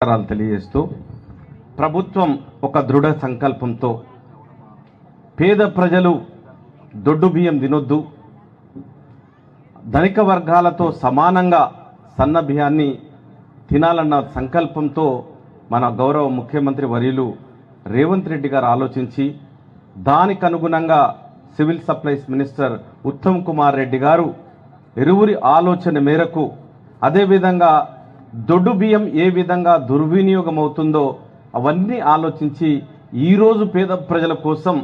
నమస్కారాలు తెలియజేస్తూ ప్రభుత్వం ఒక దృఢ సంకల్పంతో పేద ప్రజలు దొడ్డు బియ్యం తినొద్దు ధనిక వర్గాలతో సమానంగా సన్న బియ్యాన్ని తినాలన్న సంకల్పంతో మన గౌరవ ముఖ్యమంత్రి వర్యులు రేవంత్ రెడ్డి గారు ఆలోచించి దానికి అనుగుణంగా civil supplies minister Uttam Kumar Reddy garu ఇరువురి ఆలోచన మేరకు అదేవిధంగా దొడ్డు బియ్యం ఏ విధంగా దుర్వినియోగం అవుతుందో అవన్నీ ఆలోచించి ఈరోజు పేద ప్రజల కోసం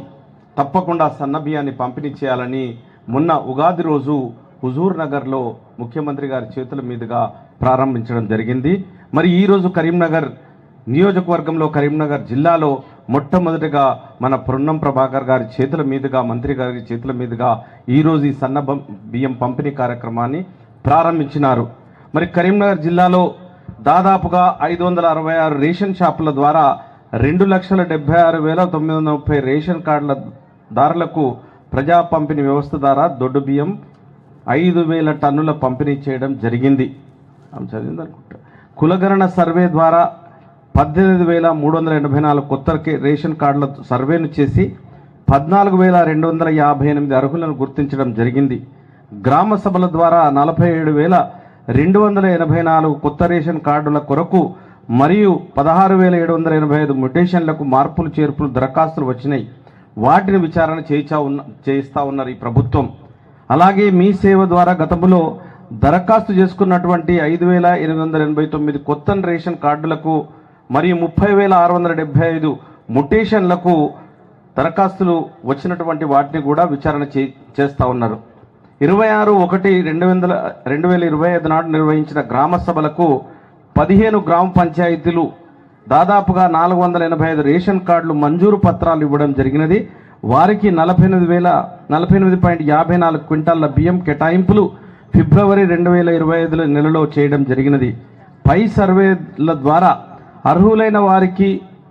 తప్పకుండా సన్న బియ్యాన్ని పంపిణీ చేయాలని మొన్న ఉగాది రోజు హుజూర్ నగర్లో ముఖ్యమంత్రి గారి చేతుల మీదుగా ప్రారంభించడం జరిగింది. మరి ఈరోజు కరీంనగర్ నియోజకవర్గంలో కరీంనగర్ జిల్లాలో మొట్టమొదటిగా మన పొన్నం ప్రభాకర్ గారి చేతుల మీదుగా మంత్రి గారి చేతుల మీదుగా ఈరోజు ఈ సన్న బియ్యం పంపిణీ కార్యక్రమాన్ని ప్రారంభించినారు. మరి కరీంనగర్ జిల్లాలో దాదాపుగా ఐదు వందల అరవై ఆరు రేషన్ షాపుల ద్వారా రెండు లక్షల డెబ్బై ఆరు వేల తొమ్మిది వందల ముప్పై రేషన్ కార్డుల దారులకు ప్రజా పంపిణీ వ్యవస్థ ద్వారా దొడ్డు బియ్యం ఐదు వేల టన్నుల పంపిణీ చేయడం జరిగింది. ఆమె చదివింది అనుకుంటా. కులగణన సర్వే ద్వారా పద్దెనిమిది వేల మూడు వందల ఎనభై నాలుగు కొత్త రేషన్ కార్డుల సర్వేను చేసి పద్నాలుగు వేల రెండు వందల యాభై ఎనిమిది అర్హులను గుర్తించడం జరిగింది. గ్రామ సభల ద్వారా నలభై ఏడు వేల రెండు వందల ఎనభై నాలుగు కొత్త రేషన్ కార్డుల కొరకు మరియు పదహారు వేల ఏడు వందల ఎనభై ఐదు మ్యుటేషన్లకు మార్పులు చేర్పులు దరఖాస్తులు వచ్చినాయి. వాటిని విచారణ చేయిచా ఉన్న చేయిస్తా ఉన్నారు ఈ ప్రభుత్వం. అలాగే మీ సేవ ద్వారా గతంలో దరఖాస్తు చేసుకున్నటువంటి ఐదు వేల ఎనిమిది వందల ఎనభై తొమ్మిది కొత్త రేషన్ కార్డులకు మరియు ముప్పై వేల ఆరు వందల డెబ్బై ఐదు ముటేషన్లకు దరఖాస్తులు వచ్చినటువంటి వాటిని కూడా విచారణ చే చేస్తూ ఉన్నారు. ఇరవై ఆరు ఒకటి రెండు వందల రెండు వేల ఇరవై ఐదు నాడు నిర్వహించిన గ్రామ సభలకు పదిహేను గ్రామ పంచాయతీలు దాదాపుగా నాలుగు వందల ఎనభై ఐదు రేషన్ కార్డులు మంజూరు పత్రాలు ఇవ్వడం జరిగినది. వారికి నలభై ఎనిమిది వేల నలభై ఎనిమిది పాయింట్ యాభై నాలుగు క్వింటాళ్ళ బియ్యం కేటాయింపులు ఫిబ్రవరి రెండు వేల ఇరవై ఐదుల నెలలో చేయడం జరిగినది. పై సర్వేల ద్వారా అర్హులైన వారికి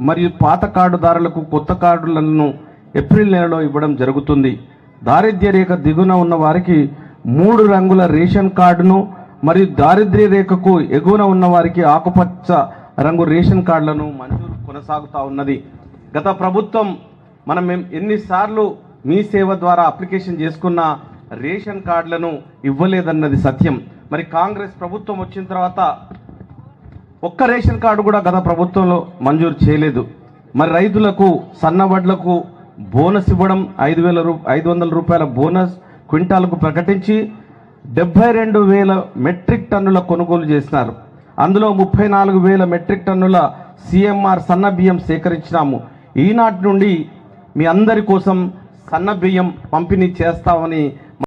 మరియు పాత కార్డుదారులకు కొత్త కార్డులను ఏప్రిల్ నెలలో ఇవ్వడం జరుగుతుంది. దారిద్ర్య రేఖ దిగున ఉన్న వారికి మూడు రంగుల రేషన్ కార్డును మరియు దారిద్ర్య రేఖకు ఎగువన ఉన్న వారికి ఆకుపచ్చ రంగు రేషన్ కార్డులను మంజూరు కొనసాగుతా ఉన్నది. గత ప్రభుత్వం మనం ఎన్నిసార్లు మీ సేవ ద్వారా అప్లికేషన్ చేసుకున్న రేషన్ కార్డులను ఇవ్వలేదన్నది సత్యం. మరి కాంగ్రెస్ ప్రభుత్వం వచ్చిన తర్వాత ఒక్క రేషన్ కార్డు కూడా గత ప్రభుత్వంలో మంజూరు చేయలేదు. మరి రైతులకు సన్నబడ్లకు బోనస్ ఇవ్వడం ఐదు వేల రూ ఐదు వందల రూపాయల బోనస్ క్వింటాల్కు ప్రకటించి డెబ్బై రెండు వేల మెట్రిక్ టన్నుల కొనుగోలు చేసినారు. అందులో ముప్పై నాలుగు వేల మెట్రిక్ టన్నుల సిఎంఆర్ సన్న బియ్యం సేకరించినాము. ఈనాటి నుండి మీ అందరి కోసం సన్న బియ్యం పంపిణీ చేస్తామని